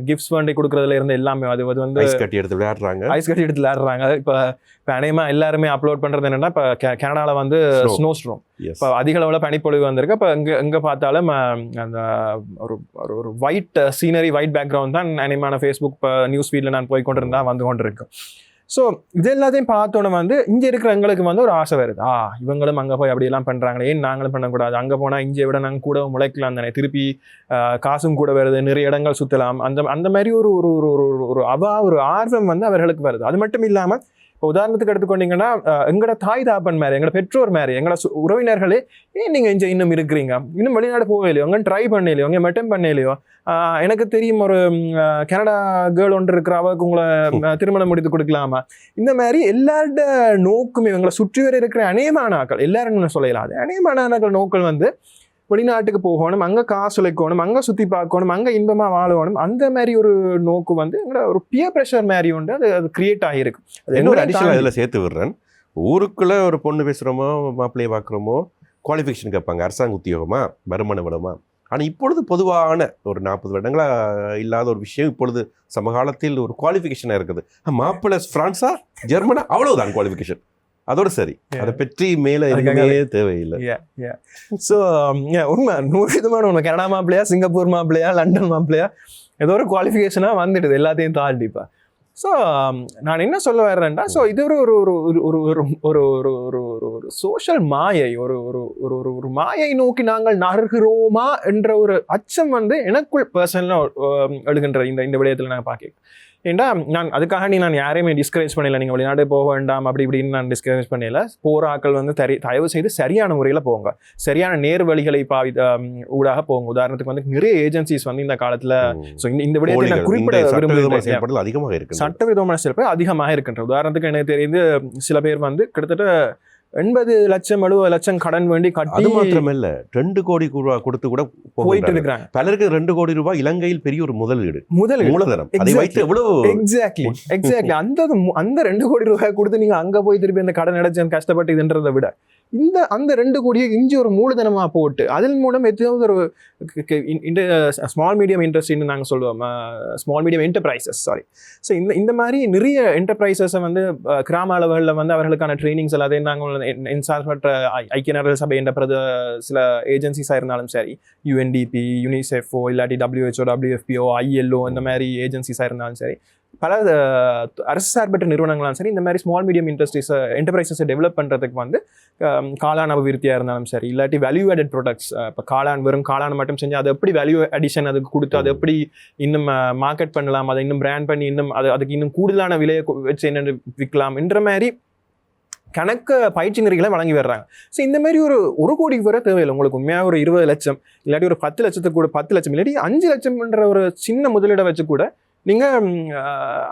கிஃப்ட்ஸ் வேண்டி கொடுக்குறதுல இருந்து எல்லாமே அது அது வந்து ஐஸ் கட்டி எடுத்து விளையாடுறாங்க. ஐஸ் கட்டி எடுத்து விளையாடுறாங்க. இப்போ இப்போ அநேகமா எல்லாருமே அப்லோட் பண்றது என்னன்னா இப்போ கனடால வந்து. Snow storm. இப்போ அதிக அளவில் பனிப்பொழிவு வந்திருக்கு. இப்போ எங்க எங்க பார்த்தாலும் அந்த ஒரு ஒரு ஒயிட் சீனரி ஒயிட் பேக்ரவுண்ட் தான் அனிமான ஃபேஸ்புக் இப்போ நியூஸ் ஃபீல்டில் நான் போய் கொண்டிருந்தா வந்து கொண்டிருக்கு ஸோ இது எல்லாத்தையும் பார்த்தோன்னே வந்து இங்கே இருக்கிற எங்களுக்கு வந்து ஒரு ஆசை வருது. ஆ இவங்களும் அங்கே போய் அப்படியெல்லாம் பண்ணுறாங்களே ஏன் நாங்களும் பண்ணக்கூடாது? அங்கே போனால் இங்கே விட நாங்கள் கூட முளைக்கலாம் தானே. திருப்பி காசும் கூட வருது நிறைய இடங்கள் சுற்றலாம் அந்த அந்த மாதிரி ஒரு ஒரு ஒரு ஒரு ஒரு அவா ஒரு ஆர்வம் வந்து அவர்களுக்கு வருது. அது மட்டும் இல்லாமல் இப்போ உதாரணத்துக்கு எடுத்துக்கொண்டீங்கன்னா எங்களோட தாய் தாப்பன் மாதிரி எங்களோட பெற்றோர் மாதிரி எங்களோட உறவினர்களே ஏன் நீங்கள் இங்கே இன்னும் இருக்கிறீங்க. இன்னும் வெளிநாடு போகலையோ? அங்கே ட்ரை பண்ணலையோ? அங்கே மெட்டம் பண்ணலையோ? எனக்கு தெரியும் ஒரு கனடா கேர்ள் ஒன்று இருக்கிற அவருக்கு உங்களை திருமணம் முடித்து கொடுக்கலாமா? இந்த மாதிரி எல்லாரோட நோக்குமே இவங்களை சுற்றி வர இருக்கிற அநேகமான ஆக்கள் எல்லாரும் சொல்லலாம். அது அநேகமான நோக்கள் வந்து வெளிநாட்டுக்கு போகணும் அங்கே காசு உழைக்கணும் அங்கே சுற்றி பார்க்கணும் அங்கே இன்பமாக வாழணும் அந்த மாதிரி ஒரு நோக்கு வந்து எங்களோட ஒரு பியர் ப்ரெஷர் மாதிரி உண்டு அது அது கிரியேட் ஆகிருக்கு அது இன்னொரு அடிஷனல் இதில் சேர்த்து விடுறேன். ஊருக்குள்ள ஒரு பொண்ணு பேசுகிறோமோ மாப்பிள்ளையை பார்க்குறோமோ குவாலிஃபிகேஷன் கேட்பாங்க. அரசாங்க உத்தியோகமா? வருமான வளமா? ஆனால் இப்பொழுது பொதுவான ஒரு நாற்பது வருடங்களா இல்லாத ஒரு விஷயம் இப்பொழுது சமகாலத்தில் ஒரு குவாலிஃபிகேஷனாக இருக்குது. மாப்பிள்ளை ஃப்ரான்ஸா ஜெர்மனா அவ்வளவுதான் குவாலிஃபிகேஷன் அதோட சரி. அதை பற்றி மேலே எதுவுமே தேவையில்லை ஸோ உண்மை நூறு விதமான உண்மை கனடா மாப்பிள்ளையா சிங்கப்பூர் மாப்பிள்ளையா லண்டன் மாப்பிள்ளையா ஏதோ ஒரு குவாலிஃபிகேஷனாக வந்துடுது எல்லாத்தையும் தாண்டிப்பா ஸோ நான் என்ன சொல்ல வர்றேன்டா ஸோ இது ஒரு ஒரு ஒரு ஒரு ஒரு ஒரு ஒரு ஒரு ஒரு ஒரு சோஷியல் மாயை ஒரு ஒரு ஒரு ஒரு ஒரு மாயை நோக்கி நாங்கள் நகர்கிறோமா என்ற ஒரு அச்சம் வந்து எனக்குள் பர்சனலாக எழுகின்ற இந்த இந்த விடயத்தில் நான் பார்க்க ஏன்டா நான் அதுக்காக நீ நான் யாரையுமே டிஸ்கரேஜ் பண்ணல. நீங்கள் வெளிநாடு போக வேண்டாம் அப்படி இப்படின்னு நான் டிஸ்கரேஜ் பண்ணல. போகிற ஆட்கள் வந்து தரி தயவு செய்து சரியான முறையில் போங்க. சரியான நேர் வழிகளை பாவி ஊடாக போங்க. உதாரணத்துக்கு வந்து நிறைய ஏஜென்சிஸ் வந்து இந்த காலத்துல. ஸோ இந்த இந்த விடயத்தை நான் குறிப்பிட விரும்புகிறேன். அதிகமாக இருக்கு சட்டவிரோதமான சிறப்பு அதிகமாக இருக்கின்ற உதாரணத்துக்கு எனக்கு தெரிந்து சில பேர் வந்து கிட்டத்தட்ட எண்பது லட்சம் எழுபது லட்சம் கடன் வேண்டி அது கட்டி மாத்திரமல்ல ரெண்டு கோடி ரூபாய் கொடுத்து கூட போயிட்டு இருக்கிறாங்க பலருக்கு ரெண்டு கோடி ரூபாய் இலங்கையில் பெரிய ஒரு முதலீடு. முதல் மூலதனம். அதை. வைத்து எவ்வளவு எக்ஸாக்ட்லி எக்ஸாக்ட்லி அந்த அந்த ரெண்டு கோடி ரூபாய் கொடுத்து நீங்க அங்க போய் திருப்பி அந்த கடன் அடைச்சு கஷ்டப்பட்டு இதுன்றதை விட இந்த அந்த ரெண்டு கோடியை இஞ்சி ஒரு மூலதனமாக போட்டு அதன் மூலம் எதாவது ஒரு இந்த ஸ்மால் மீடியம் இண்டஸ்ட்ரின்னு நாங்கள் சொல்லுவோம். Small medium enterprises sorry so இந்த இந்த மாதிரி நிறைய என்டர்பிரைசஸை வந்து கிராம அளவுகளில் வந்து அவர்களுக்கான ட்ரைனிங்ஸ் எல்லாத்தையும் நாங்கள் இன்சார்ஜ்மற்ற ஐக்கிய நாடுகள் சபை என்ற பிரத சில ஏஜென்சிஸாக இருந்தாலும் சரி யூஎன்டிபி யூனிசெஃபோ இல்லாட்டி டபிள்யூஹெச்ஓ டபிள்யூஎஃபிஓ ஐஎல்ஓ இந்த மாதிரி ஏஜென்சிஸாக இருந்தாலும் சரி பல அரசு சார்பற்ற நிறுவனங்களும் சரி இந்த மாதிரி ஸ்மால் மீடியம் இண்டஸ்ட்ரீஸை என்டர்பிரைசஸை டெவலப் பண்ணுறதுக்கு வந்து காளான் அபிவிருத்தியாக இருந்தாலும் சரி இல்லாட்டி வேல்யூ ஆடட் ப்ராடக்ட்ஸ் இப்போ காளான் வெறும் காளான் மட்டும் செஞ்சு அதை எப்படி வேல்யூ அடிஷன் அதுக்கு கொடுத்து அதை எப்படி இன்னும் மார்க்கெட் பண்ணலாம் அதை இன்னும் பிராண்ட் பண்ணி இன்னும் அது அதுக்கு இன்னும் கூடுதலான விலையை வச்சு என்னென்னு விற்கலாம்ன்ற மாதிரி கணக்கு பயிற்சி நெறிகளை வழங்கி வர்றாங்க. ஸோ இந்த மாதிரி ஒரு ஒரு கோடிக்கு வர தேவையில்லை. உங்களுக்கு உண்மையாக ஒரு இருபது லட்சம் இல்லாட்டி ஒரு பத்து லட்சத்துக்கு கூட பத்து லட்சம் இல்லாட்டி அஞ்சு லட்சம்ன்ற ஒரு சின்ன முதலீடை வச்சு கூட நீங்கள்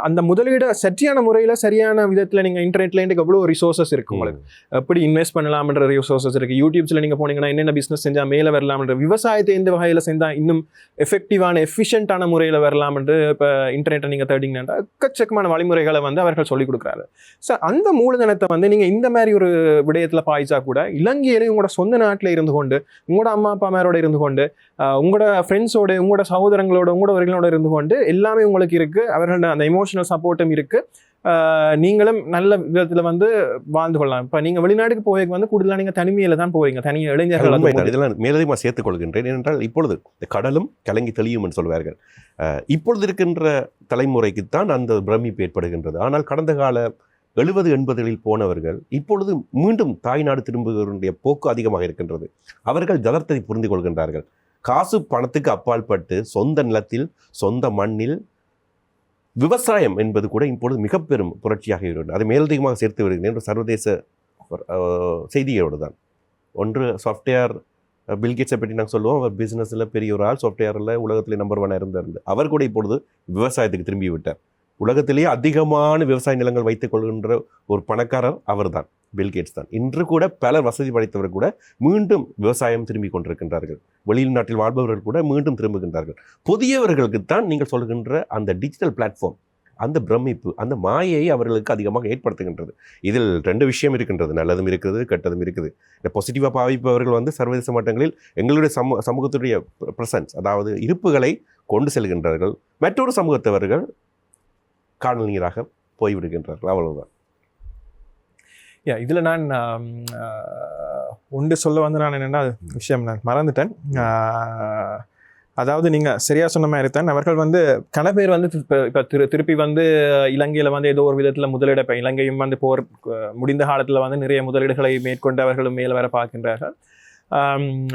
அந்த முதலீடை சரியான முறையில் சரியான விதத்தில் நீங்கள் இன்டர்நெட்ல இன்றைக்கு எவ்வளோ ரிசோர்சஸ் இருக்கு உங்களுக்கு? எப்படி இன்வெஸ்ட் பண்ணலாம்ன்ற ரிசோர்சஸ் இருக்கு? யூடியூப்ஸ்ல நீங்க போனீங்கன்னா என்னென்ன பிசினஸ் செஞ்சா மேல வரலாம்ன்ற விவசாயத்தை எந்த வகையில செஞ்சா இன்னும் எஃபெக்டிவான எஃபிஷியன்டான முறையில வரலாம்ன்று இப்போ இன்டர்நெட்டை நீங்க தேடிங்கன்னா எக்கச்சக்கமான வழிமுறைகளை வந்து அவர்கள் சொல்லிக் கொடுக்குறாரு. ஸோ அந்த மூலதனத்தை வந்து நீங்க இந்த மாதிரி ஒரு விடயத்துல பாய்ச்சா கூட இலங்கையிலே உங்களோட சொந்த நாட்டில் இருந்து கொண்டு உங்களோட அம்மா அப்பா மேரோட இருந்து கொண்டு உங்களோட ஃப்ரெண்ட்ஸோட உங்களோட சகோதரங்களோட உங்களோட உறவினரோட இருந்து கொண்டு எல்லாமே உங்களுக்கு இருக்கு. அவர்களோட அந்த எமோஷனல் சப்போர்ட்டும் இருக்கு. ஆஹ் நீங்களும் நல்ல விதத்துல வந்து வாழ்ந்து கொள்ளலாம். இப்ப நீங்க வெளிநாட்டுக்கு போய் வந்து கூடுதலா நீங்க தனிமையில தான் போவீங்க. தனி இளைஞர்கள் இதெல்லாம் மேலதிகமாக சேர்த்துக் கொள்கின்றேன். ஏனென்றால் இப்பொழுது இந்த கடலும் கலங்கி தெளியும் என்று சொல்வார்கள். இப்பொழுது இருக்கின்ற தலைமுறைக்குத்தான் அந்த பிரமிப்பு ஏற்படுகின்றது. ஆனால் கடந்த கால எழுபது எண்பதுகளில் போனவர்கள் இப்பொழுது மீண்டும் தாய்நாடு திரும்புகிறவருடைய போக்கு அதிகமாக இருக்கின்றது. அவர்கள் ஜதர்த்தத்தை புரிந்து கொள்கின்றார்கள். காசு பணத்துக்கு அப்பால் பட்டு சொந்த நிலத்தில் சொந்த மண்ணில் விவசாயம் என்பது கூட இப்பொழுது மிக பெரும் புரட்சியாக இருக்கிறது அதை மேலதிகமாக சேர்த்து வருகிறேன் ஒரு சர்வதேச செய்தியோடு தான் ஒன்று சாஃப்ட்வேர் பில்கேட்ஸை பற்றி நாங்கள் சொல்லுவோம். அவர் பிஸ்னஸில் பெரிய ஒரு ஆள் சாஃப்ட்வேரில் உலகத்திலே நம்பர் ஒன்னாக இருந்தார். அவர் கூட இப்பொழுது விவசாயத்துக்கு திரும்பி விட்டார். உலகத்திலேயே அதிகமான விவசாய நிலங்கள் வைத்துக் கொள்கின்ற ஒரு பணக்காரர் அவர்தான் பில்கேட்ஸ் தான். இன்று கூட பலர் வசதி படைத்தவர் கூட மீண்டும் விவசாயம் திரும்பி கொண்டிருக்கின்றார்கள். வெளிநாட்டில் வாழ்பவர்கள் கூட மீண்டும் திரும்புகின்றார்கள். புதியவர்களுக்கு தான் நீங்கள் சொல்கின்ற அந்த டிஜிட்டல் பிளாட்ஃபார்ம் அந்த பிரமிப்பு அந்த மாயையை அவர்களுக்கு அதிகமாக ஏற்படுத்துகின்றது. இதில் ரெண்டு விஷயம் இருக்கின்றது. நல்லதும் இருக்குது கெட்டதும் இருக்குது. இந்த பாசிட்டிவாக பாவிப்பவர்கள் வந்து சர்வதேச மட்டங்களில் எங்களுடைய சமூக சமூகத்துடைய ப்ரெசன்ஸ் அதாவது இருப்புகளை கொண்டு செல்கின்றார்கள். மற்றொரு சமூகத்தவர்கள் காணல் நீராக போய்விடுகின்றார்கள். அவ்வளவுதான். யா இதில் நான் ஒன்று சொல்ல வந்து நான் என்னென்னா விஷயம் நான் மறந்துட்டேன். அதாவது நீங்கள் சரியாக சொன்ன மாதிரி தான் அவர்கள் வந்து கன பேர் வந்து இப்போ திரு திருப்பி வந்து இலங்கையில் வந்து ஏதோ ஒரு விதத்தில் முதலீடு இப்போ இலங்கையும் வந்து போர் முடிந்த காலத்தில் வந்து நிறைய முதலீடுகளை மேற்கொண்டு அவர்களும் மேலே வர பார்க்கின்றார்கள்.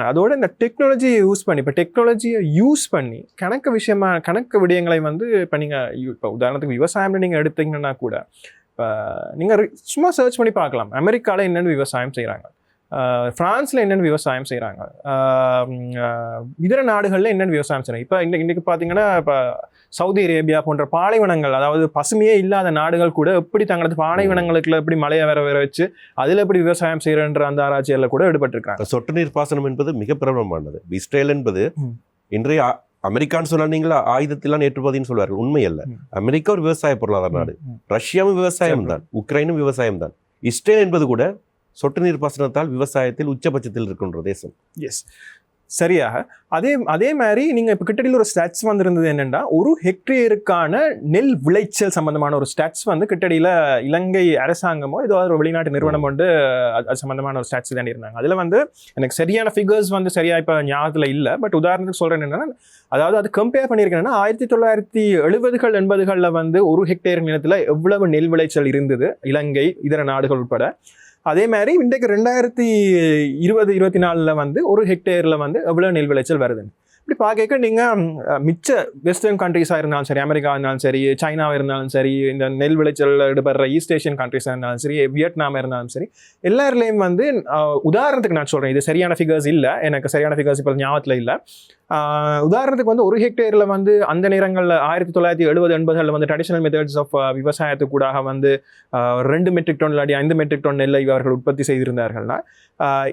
அதோட இந்த டெக்னாலஜியை யூஸ் பண்ணி இப்போ டெக்னாலஜியை யூஸ் பண்ணி கணக்கு விஷயமா கணக்கு விடயங்களை வந்து இப்போ நீங்கள் இப்போ உதாரணத்துக்கு விவசாயம்னு நீங்கள் எடுத்தீங்கன்னா கூட இப்போ நீங்கள் சும்மா சர்ச் பண்ணி பார்க்கலாம். அமெரிக்காவில் என்னென்ன விவசாயம் செய்கிறாங்க ஃப்ரான்ஸில் என்னென்ன விவசாயம் செய்கிறாங்க இதர நாடுகளில் என்னென்ன விவசாயம் செய்கிறாங்க இப்போ இன்னைக்கு இன்றைக்கி பார்த்தீங்கன்னா இப்போ சவுதி அரேபியா போன்ற பாலைவனங்கள் அதாவது பசுமையே இல்லாத நாடுகள் கூட எப்படி தங்களது பாலைவனங்களுக்குள்ள எப்படி மழையை வர வர வச்சு அதில் எப்படி விவசாயம் செய்கிறன்ற அந்த ஆராய்ச்சியில் கூட ஈடுபட்டிருக்காங்க. சொட்டு நீர் பாசனம் என்பது மிக பிரபலமானது. இஸ்ரேல் என்பது. இன்றைய அமெரிக்கான்னு சொன்னீங்களா ஆயுதத்திலாம் ஏற்றுமதின்னு சொல்வார்கள். உண்மை அல்ல. அமெரிக்கா ஒரு விவசாய பொருளாதார நாடு. ரஷ்யாவும் விவசாயம் தான். உக்ரைனும் விவசாயம் தான். இஸ்ரேல் என்பது கூட சொட்டு நீர் பாசனத்தால் விவசாயத்தில் உச்சபட்சத்தில் இருக்கின்ற தேசம். எஸ் சரியாக. அதே அதே மாதிரி நீங்கள் இப்போ கிட்டடியில் ஒரு ஸ்டாட்ஸ் வந்திருந்தது என்னென்னா ஒரு ஹெக்டேருக்கான நெல் விளைச்சல் சம்பந்தமான ஒரு ஸ்டாட்ஸ் வந்து கிட்டடியில் இலங்கை அரசாங்கமோ ஏதோ ஒரு வெளிநாட்டு நிறுவனம் வந்து அது சம்பந்தமான ஒரு ஸ்டாட்ஸ் தான் இருந்தாங்க. அதில் வந்து எனக்கு சரியான ஃபிகர்ஸ் வந்து சரியாக இப்போ ஞாபகத்தில் இல்லை. பட் உதாரணத்துக்கு சொல்கிறேன் என்னென்னா அதாவது அது கம்பேர் பண்ணியிருக்கேன்னா ஆயிரத்தி தொள்ளாயிரத்தி எழுபதுகள் எண்பதுகளில் வந்து ஒரு ஹெக்டேர் நிலத்தில் எவ்வளவு நெல் விளைச்சல் இருந்தது? இலங்கை இதர நாடுகள் உட்பட. அதே மாதிரி இன்றைக்கு ரெண்டாயிரத்தி இருபது இருபத்தி நாலில் வந்து ஒரு ஹெக்டேரில் வந்து எவ்வளோ நெல் விளைச்சல் வருதுன்னு? இப்படி பார்க்க நீங்கள் மிச்ச வெஸ்டர்ன் கண்ட்ரீஸாக இருந்தாலும் சரி அமெரிக்கா இருந்தாலும் சரி சைனாவாக இருந்தாலும் சரி இந்த நெல் விளைச்சல் ஈடுபடுற ஈஸ்ட் ஏஷியன் கண்ட்ரீஸாக இருந்தாலும் சரி வியட்நாமாக இருந்தாலும் சரி எல்லாருலேயும் வந்து உதாரணத்துக்கு நான் சொல்கிறேன் இது சரியான ஃபிகர்ஸ் இல்லை எனக்கு சரியான ஃபிகர்ஸ் இப்போ ஞாபகத்தில் இல்லை. உதாரணத்துக்கு வந்து ஒரு ஹெக்டேரில் வந்து அந்த நேரங்களில் ஆயிரத்தி தொள்ளாயிரத்தி எழுபது எண்பதுகளில் வந்து ட்ரெடிஷனல் மெத்தட்ஸ் ஆஃப் விவசாயத்துக்கு கூடாக வந்து ரெண்டு மெட்ரிக் டன் இல்லாடி ஐந்து மெட்ரிக் டன் நெல்லை அவர்கள் உற்பத்தி செய்திருந்தார்கள்னா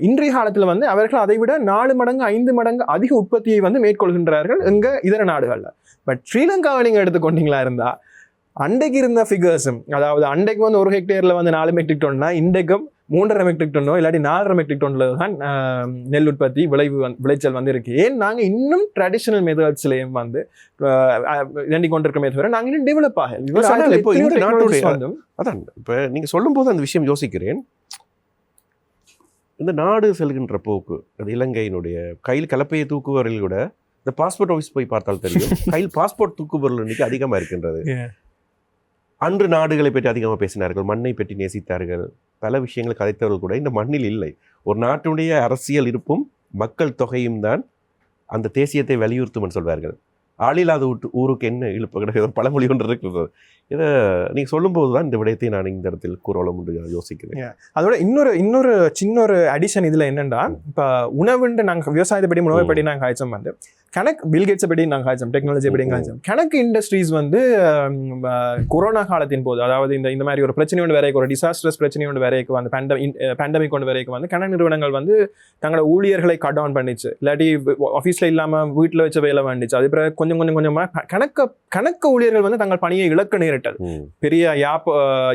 இன்றைய காலத்தில் வந்து அவர்கள் அதை விட நாலு மடங்கு ஐந்து மடங்கு அதிக உற்பத்தியை வந்து மேற்கொள்கின்றார்கள் இங்கே இதர நாடுகளில். பட் ஸ்ரீலங்காவை நீங்கள் எடுத்துக்கொண்டீங்களா இருந்தால் அண்டைக்கு இருந்த ஃபிகர்ஸும் அதாவது அண்டைக்கு வந்து ஒரு ஹெக்டேரில் வந்து நாலு மெட்ரிக் டன்னா இன்றைக்கும் மூன்றரை மெட்ரிக் டன்னோ இல்லாட்டி நாலரை மெட்ரிக் டன்னில் தான் நெல் உற்பத்தி விளைவு விளைச்சல் வந்து இருக்கு ஏன் நாங்கள் இன்னும் ட்ரெடிஷனல் மெத்தட்ஸ்லேயும் வந்து எண்ணி கொண்டிருக்கமே தவிர நாங்கள் இன்னும் டெவலப் ஆகல. ஆனால் இப்போ இந்த நாட்டுடைய- அதான் இப்போ நீங்கள் சொல்லும்போது அந்த விஷயம் யோசிக்கிறேன். இந்த நாடு செல்கின்ற போக்கு அது இலங்கையினுடைய கையில் கலப்பையை தூக்குவவர்கள் கூட இந்த பாஸ்போர்ட் ஆஃபீஸ் போய் பார்த்தால் தெரியும். கையில் பாஸ்போர்ட் தூக்குபவர்கள் எண்ணிக்கை அதிகமாக இருக்கின்றது. அன்று நாடுகளை பற்றி அதிகமாக பேசினார்கள் மண்ணை பற்றி நேசித்தார்கள். பல விஷயங்களை கதைத்தவர்கள் கூட இந்த மண்ணில் இல்லை. ஒரு நாட்டுடைய அரசியல் இருப்பும் மக்கள் தொகையும் தான் அந்த தேசியத்தை வலியுறுத்தும் சொல்வார்கள். ஆளில்லாத ஊட்டு ஊருக்கு என்ன இழுப்பு? கிடையாது ஒரு பழமொழி ஒன்று இருக்கிறது இதை நீங்கள் சொல்லும்போது தான் இந்த விடயத்தை நான் இந்த இடத்தில் கூறலாம் என்று யோசிக்கிறேன். அதோட இன்னொரு இன்னொரு சின்ன ஒரு அடிஷன் இதுல என்னன்னா இப்ப உணவுண்டு நாங்க விவசாயத்தை படி உணவை படி நாங்க காய்ச்சோம் வந்து கணக்கு பில்கேட்ஸை படி நாங்க காய்ச்சோம் டெக்னாலஜி படி. காய்ச்சோம். கணக்கு இண்டஸ்ட்ரீஸ் வந்து கொரோனா காலத்தின் போது அதாவது இந்த இந்த மாதிரி ஒரு பிரச்சனை ஒன்று வரைக்கும் ஒரு டிசாஸ்டர்ஸ் பிரச்சனை ஒன்று வரைக்கும் வந்து பேண்டமிக் பேண்டமிக் ஒன்று வரைக்கும் வந்து கணக்கு நிறுவனங்கள் வந்து தங்களோட ஊழியர்களை கட் டவுன் பண்ணிச்சு. இல்லாட்டி ஆஃபீஸில் இல்லாம வீட்டில் வச்ச வேலை வந்துச்சு. அது பிறகு கொஞ்சம் கொஞ்சம் கொஞ்சமா கணக்க கணக்க ஊழியர்கள் வந்து தங்கள் பணியை இழக்க நேரிட்டது ம். பெரிய யாப்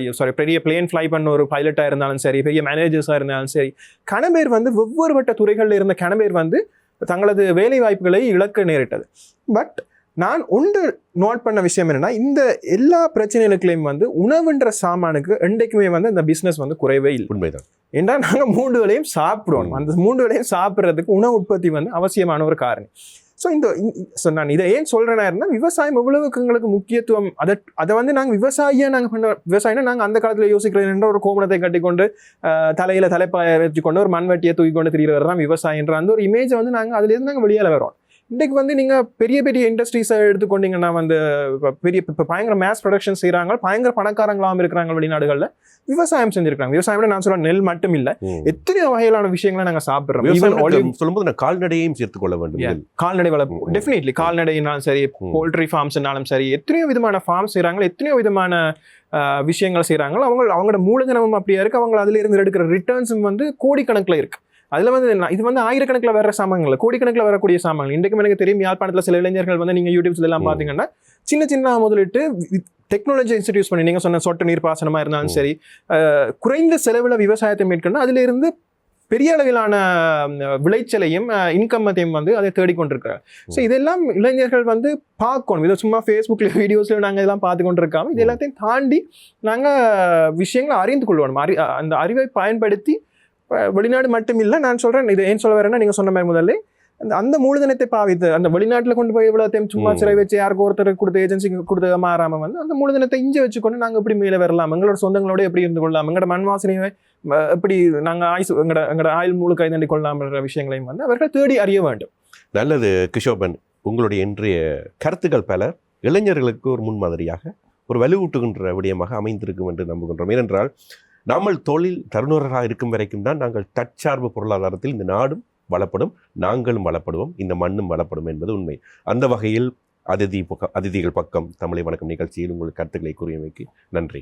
சாரி பெரிய பிளேன் ஃப்ளை பண்ண ஒரு பைலட்டாக இருந்தாலும் சரி பெரிய மேனேஜர்ஸாக இருந்தாலும் சரி கணபேர் வந்து வெவ்வேறுபட்ட துறைகளில் இருந்த கணபேர் வந்து தங்களது வேலை வாய்ப்புகளை இழக்க நேரிட்டது. பட் நான் ஒன்று நோட் பண்ண விஷயம் என்னன்னா இந்த எல்லா பிரச்சனைகளுக்குலையும் வந்து உணவுன்ற சாமானுக்கு என்றைக்குமே வந்து இந்த பிஸ்னஸ் வந்து குறைவே இல்லை. உண்மைதான். ஏன்னா நாங்கள் மூன்று வேளையும் சாப்பிடுவோம். அந்த மூன்று வேளையும் சாப்பிட்றதுக்கு உணவு உற்பத்தி வந்து அவசியமான ஒரு காரணம் ஸோ இந்த ஸோ நான் இதை ஏன் சொல்கிறேன்னா இருந்தால் விவசாயம் எவ்வளவுக்கு எங்களுக்கு முக்கியத்துவம்? அதை அதை வந்து நாங்கள் விவசாயியாக நாங்கள் பண்ண விவசாயம்னா நாங்கள் அந்த காலத்தில் யோசிக்கிறது என்ற ஒரு கோமணத்தை கட்டிக்கொண்டு தலையில் தலைப்பாய வச்சுக்கொண்டு ஒரு மண்வெட்டியை தூக்கி கொண்டு திரிகிறவர் தான் விவசாயன்ற அந்த ஒரு இமேஜை வந்து நாங்கள் அதுலேருந்து நாங்கள் வெளியில் வரோம் இன்றைக்கு வந்து நீங்கள் பெரிய பெரிய இண்டஸ்ட்ரீஸை எடுத்துக்கொண்டீங்கன்னா வந்து இப்ப பெரிய இப்போ பயங்கர மேஸ் ப்ரொடக்ஷன் செய்கிறாங்க பயங்கர பணக்காரங்களாகவும் இருக்கிறாங்க வெளிநாடுகளில் விவசாயம் செஞ்சிருக்காங்க விவசாயம்னா நான் சொல்ல நெல் மட்டும் இல்லை. எத்தனையோ வகையிலான விஷயங்களை நாங்கள் சாப்பிட்றோம் சொல்லும்போது நான் கால்நடையையும் சேர்த்துக் கொள்ள வேண்டும். கால்நடை வளர்ப்பு. டெஃபினெட்லி கால்நடைனாலும் சரி. போல்ட்ரி ஃபார்ம்ஸ்னாலும் சரி எத்தனையோ விதமான ஃபார்ம்ஸ் செய்கிறாங்க எத்தனையோ விதமான விஷயங்கள் செய்கிறாங்க அவங்க அவங்களோட மூலதனமும் அப்படியா இருக்கு அவங்க அதுல இருந்து எடுக்கிற ரிட்டர்ன்ஸும் வந்து கோடிக்கணக்கில் இருக்கு அதுல வந்து இது வந்து ஆயிரக்கணக்கில் வர சாமான்கள் கோடிக்கணக்கில் வரக்கூடிய சாமான்கள். இன்றைக்கும் எனக்கு தெரியும் யாழ்ப்பாணத்தில் சில இளைஞர்கள் வந்து நீங்க யூடியூப்ஸ்ல எல்லாம். பார்த்தீங்கன்னா சின்ன சின்ன முதலிட்டு டெக்னாலஜி இன்ஸ்டியூஸ் பண்ணி நீங்க சொன்ன சொட்டு நீர் பாசனமா இருந்தாலும். சரி குறைந்த செலவுல விவசாயத்தை மேற்கொண்டு அதுல இருந்து பெரிய அளவிலான விளைச்சலையும் இன்கம்மத்தையும் வந்து அதை தேடிக்கொண்டிருக்கிறார் ஸோ இதெல்லாம் இளைஞர்கள் வந்து பார்க்கணும். இதை சும்மா ஃபேஸ்புக்கில் வீடியோஸில் நாங்கள் இதெல்லாம் பார்த்து கொண்டிருக்காம இது எல்லாத்தையும் தாண்டி நாங்கள் விஷயங்களை அறிந்து கொள்ளணும். அறி அந்த அறிவை பயன்படுத்தி அஹ், வெளிநாடு மட்டும் இல்லை நான் சொல்கிறேன் இது ஏன் சொல்ல வரேன்னா நீங்கள் சொன்ன மாதிரி முதல்ல அந்த அந்த மூலதனத்தை பாவித்து அந்த வெளிநாட்டில் கொண்டு போய் இவ்வளோத்தையும் சும்மா ம். சிறை வச்சு யாருக்கு ஒருத்தருக்கு கொடுத்த ஏஜென்சிக்கு கொடுத்த மாறாம வந்து அந்த மூலதனத்தை இங்கே வச்சுக்கொண்டு நாங்கள் எப்படி மேலே வரலாம்? எங்களோட சொந்தங்களோட எப்படி இருந்து கொள்ளலாம்? எங்களோட மண் வாசனையை எப்படி நாங்கள் ஆயுசு எங்களோட எங்களோட ஆயுள் முழு கைதண்டி கொள்ளலாம்ன்ற விஷயங்களையும் வந்து அவர்கள் தேடி அறிய வேண்டும். நல்லது கிஷோபன். உங்களுடைய இன்றைய கருத்துக்கள் பல இளைஞர்களுக்கு ஒரு முன்மாதிரியாக ஒரு வலுவூட்டுகின்ற விடயமாக அமைந்திருக்கும் என்று நம்புகின்றோம். ஏனென்றால் நாமல் தொழில் தருணர்களாக இருக்கும் வரைக்கும் தான் நாங்கள் தற்சார்பு பொருளாதாரத்தில் இந்த நாடும் வளப்படும் நாங்களும் வளப்படுவோம் இந்த மண்ணும் வளப்படும் என்பது உண்மை. அந்த வகையில் அதிதி பக்கம் அதிதிகள் பக்கம் தமிழை வணக்கம் நிகழ்ச்சியில் உங்கள் கருத்துக்களை கூறியமைக்கு நன்றி.